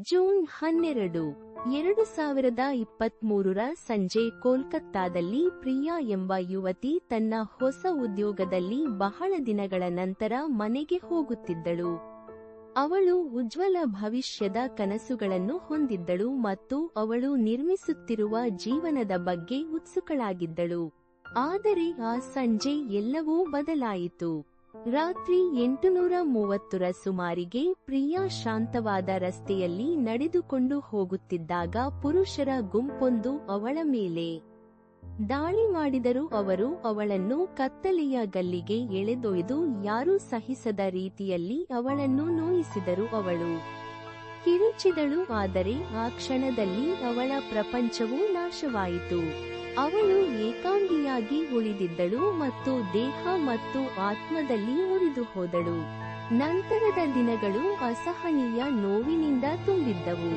June ಹನ್ನೆರಡು, ಎರಡು ಸಾವಿರದ ಇಪ್ಪತ್ಮೂರರ ಸಂಜೆ ಕೋಲ್ಕತ್ತಾದಲ್ಲಿ ಪ್ರಿಯಾ ಎಂಬ ಯುವತಿ ತನ್ನ ಹೊಸ ಉದ್ಯೋಗದಲ್ಲಿ ಬಹಳ ದಿನಗಳ ನಂತರ ಮನೆಗೆ ಹೋಗುತ್ತಿದ್ದಳು. ಅವಳು ಉಜ್ವಲ ಭವಿಷ್ಯದ ಕನಸುಗಳನ್ನು ಹೊಂದಿದ್ದಳು ಮತ್ತು ಅವಳು ನಿರ್ಮಿಸುತ್ತಿರುವ ಜೀವನದ ಬಗ್ಗೆ ಉತ್ಸುಕಳಾಗಿದ್ದಳು. ಆದರೆ ಆ ಸಂಜೆ ಎಲ್ಲವೂ ಬದಲಾಯಿತು. ರಾತ್ರಿ ಎಂಟುನೂರ ಮೂವತ್ತರ ಸುಮಾರಿಗೆ ಪ್ರಿಯಾ ಶಾಂತವಾದ ರಸ್ತೆಯಲ್ಲಿ ನಡೆದುಕೊಂಡು ಹೋಗುತ್ತಿದ್ದಾಗ ಪುರುಷರ ಗುಂಪೊಂದು ಅವಳ ಮೇಲೆ ದಾಳಿ ಮಾಡಿದರು ಅವರು ಅವಳನ್ನು ಕತ್ತಲೆಯ ಗಲ್ಲಿಗೆ ಎಳೆದೊಯ್ದು ಯಾರೂ ಸಹಿಸದ ರೀತಿಯಲ್ಲಿ ಅವಳನ್ನು ನೋಯಿಸಿದರು ಅವಳು. ಕಿರುಚಿದಳು, ಆದರೆ ಆ ಕ್ಷಣದಲ್ಲಿ ಅವಳ ಪ್ರಪಂಚವೂ ನಾಶವಾಯಿತು. ಅವಳು ಏಕಾಂಗಿಯಾಗಿ ಉಳಿದಿದ್ದಳು ಮತ್ತು ದೇಹ ಮತ್ತು ಆತ್ಮದಲ್ಲಿ ಉಳಿದು ಹೋದಳು ನಂತರದ ದಿನಗಳು ಅಸಹನೀಯ ನೋವಿನಿಂದ ತುಂಬಿದ್ದವು.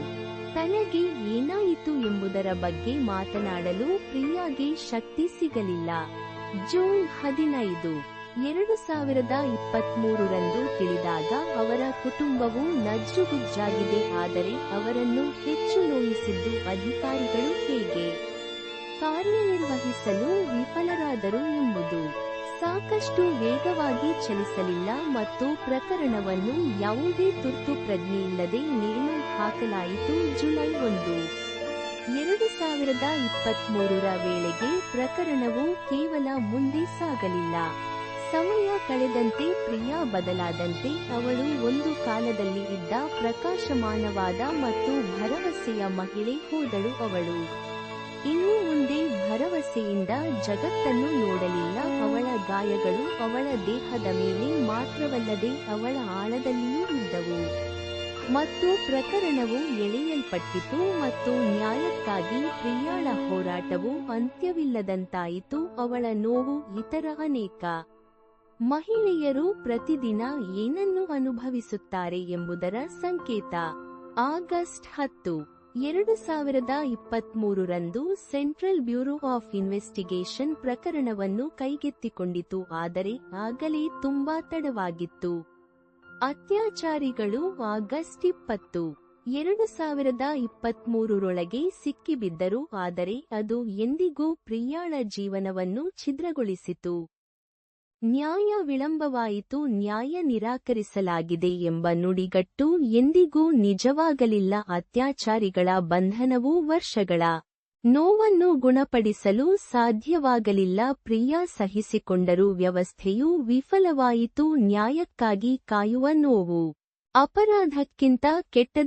ತನಗೆ ಏನಾಯಿತು ಎಂಬುದರ ಬಗ್ಗೆ ಮಾತನಾಡಲು ಪ್ರಿಯಾಗೆ ಶಕ್ತಿ ಸಿಗಲಿಲ್ಲ. ಜೂನ್ ಹದಿನೈದು. ಎರಡು ಸಾವಿರದ ಇಪ್ಪತ್ಮೂರರಂದು ತಿಳಿದಾಗ ಅವರ ಕುಟುಂಬವು ನಜ್ಜುಗುಜ್ಜಾಗಿದೆ. ಆದರೆ ಅವರನ್ನು ಹೆಚ್ಚು ನೋಯಿಸಿದ್ದು ಅಧಿಕಾರಿಗಳು ಹೇಗೆ? ಕಾರ್ಯನಿರ್ವಹಿಸಲು ವಿಫಲರಾದರು ಎಂಬುದು. ಸಾಕಷ್ಟು ವೇಗವಾಗಿ ಚಲಿಸಲಿಲ್ಲ ಮತ್ತು ಪ್ರಕರಣವನ್ನು ಯಾವುದೇ ತುರ್ತು ಪ್ರಜ್ಞೆಯಿಲ್ಲದೆ ನೇಣು ಹಾಕಲಾಯಿತು ಜುಲೈ ಒಂದು. ಎರಡು ಸಾವಿರದ ಇಪ್ಪತ್ಮೂರರ ವೇಳೆಗೆ ಪ್ರಕರಣವು ಕೇವಲ ಮುಂದೆ ಸಾಗಲಿಲ್ಲ. ಸಮಯ ಕಳೆದಂತೆ, ಪ್ರಿಯಾ ಬದಲಾದಂತೆ, ಅವಳು ಒಂದು ಕಾಲದಲ್ಲಿ ಇದ್ದ ಪ್ರಕಾಶಮಾನವಾದ ಮತ್ತು ಭರವಸೆಯ ಮಹಿಳೆ ಹೋದಳು ಅವಳು. ಇನ್ನು ಮುಂದೆ ಭರವಸೆಯಿಂದ ಜಗತ್ತನ್ನು ನೋಡಲಿಲ್ಲ ಅವಳ ಗಾಯಗಳು ಅವಳ ದೇಹದ ಮೇಲೆ ಮಾತ್ರವಲ್ಲದೆ ಅವಳ ಆಳದಲ್ಲಿಯೂ ಇದ್ದವು. ಮತ್ತು ಪ್ರಕರಣವು ಎಳೆಯಲ್ಪಟ್ಟಿತು ಮತ್ತು ನ್ಯಾಯಕ್ಕಾಗಿ ಪ್ರಿಯಾಳ ಹೋರಾಟವು ಅಂತ್ಯವಿಲ್ಲದಂತಾಯಿತು ಅವಳ ನೋವು ಇತರ ಅನೇಕ. ಮಹಿಳೆಯರು ಪ್ರತಿದಿನ ಏನನ್ನು ಅನುಭವಿಸುತ್ತಾರೆ ಎಂಬುದರ ಸಂಕೇತ. ಆಗಸ್ಟ್ ಹತ್ತು, ಎರಡು ಸಾವಿರದ ಇಪ್ಪತ್ಮೂರರಂದು ಸೆಂಟ್ರಲ್ ಬ್ಯೂರೋ ಆಫ್ ಇನ್ವೆಸ್ಟಿಗೇಷನ್ ಪ್ರಕರಣವನ್ನು ಕೈಗೆತ್ತಿಕೊಂಡಿತು, ಆದರೆ ಆಗಲೇ ತುಂಬಾ ತಡವಾಗಿತ್ತು. ಅತ್ಯಾಚಾರಿಗಳು ಆಗಸ್ಟ್ ಇಪ್ಪತ್ತು, ಎರಡು ಸಾವಿರದ ಇಪ್ಪತ್ಮೂರರೊಳಗೆ ಸಿಕ್ಕಿಬಿದ್ದರು, ಆದರೆ ಅದು ಎಂದಿಗೂ ಪ್ರಿಯಾಳ ಜೀವನವನ್ನು ಛಿದ್ರಗೊಳಿಸಿತು. ನ್ಯಾಯ ವಿಳಂಬವಾಯಿತು ನ್ಯಾಯ ನಿರಾಕರಿಸಲಾಗಿದೆ ಎಂಬ ನುಡಿಗಟ್ಟು ಎಂದಿಗೂ ನಿಜವಾಗಲಿಲ್ಲ. ಅತ್ಯಾಚಾರಿಗಳ ಬಂಧನವು ವರ್ಷಗಳ ನೋವನ್ನು ಗುಣಪಡಿಸಲು ಸಾಧ್ಯವಾಗಲಿಲ್ಲ. ಪ್ರಿಯ ಸಹಿಸಿಕೊಂಡರೂ ವ್ಯವಸ್ಥೆಯು ವಿಫಲವಾಯಿತು, ನ್ಯಾಯಕ್ಕಾಗಿ ಕಾಯುವ ನೋವು ಅಪರಾಧಕ್ಕಿಂತ ಕೆಟ್ಟದು